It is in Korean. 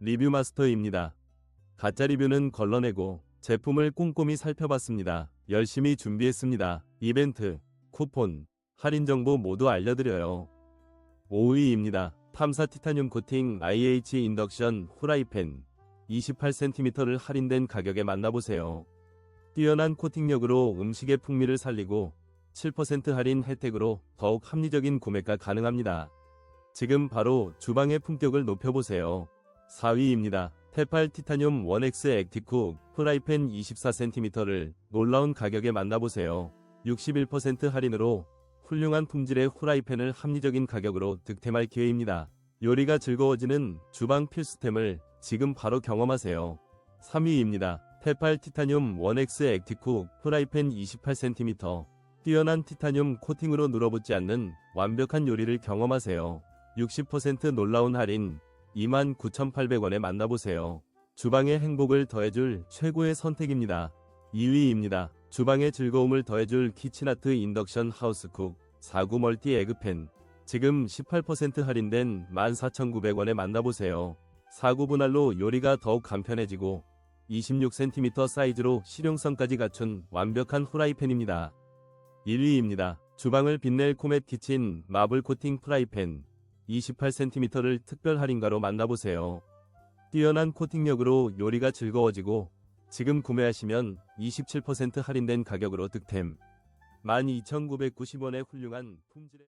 리뷰 마스터입니다. 가짜 리뷰는 걸러내고 제품을 꼼꼼히 살펴봤습니다. 열심히 준비했습니다. 이벤트, 쿠폰, 할인 정보 모두 알려드려요. 5위입니다. 탐사 티타늄 코팅 IH 인덕션 후라이팬 28cm를 할인된 가격에 만나보세요. 뛰어난 코팅력으로 음식의 풍미를 살리고 7% 할인 혜택으로 더욱 합리적인 구매가 가능합니다. 지금 바로 주방의 품격을 높여보세요. 4위입니다. 테팔 티타늄 1X 액티쿡 프라이팬 24cm를 놀라운 가격에 만나보세요. 61% 할인으로 훌륭한 품질의 후라이팬을 합리적인 가격으로 득템할 기회입니다. 요리가 즐거워지는 주방 필수템을 지금 바로 경험하세요. 3위입니다. 테팔 티타늄 1X 액티쿡 프라이팬 28cm 뛰어난 티타늄 코팅으로 눌어붙지 않는 완벽한 요리를 경험하세요. 60% 놀라운 할인 29,800원에 만나보세요. 주방의 행복을 더해줄 최고의 선택입니다. 2위입니다. 주방의 즐거움을 더해줄 키친아트 인덕션 하우스쿡 4구 멀티 에그팬 지금 18% 할인된 14,900원에 만나보세요. 4구 분할로 요리가 더욱 간편해지고 26cm 사이즈로 실용성까지 갖춘 완벽한 후라이팬입니다. 1위입니다. 주방을 빛낼 코멧 키친 마블 코팅 프라이팬 28cm를 특별 할인가로 만나보세요. 뛰어난 코팅력으로 요리가 즐거워지고 지금 구매하시면 27% 할인된 가격으로 득템 12,990원의 훌륭한 품질의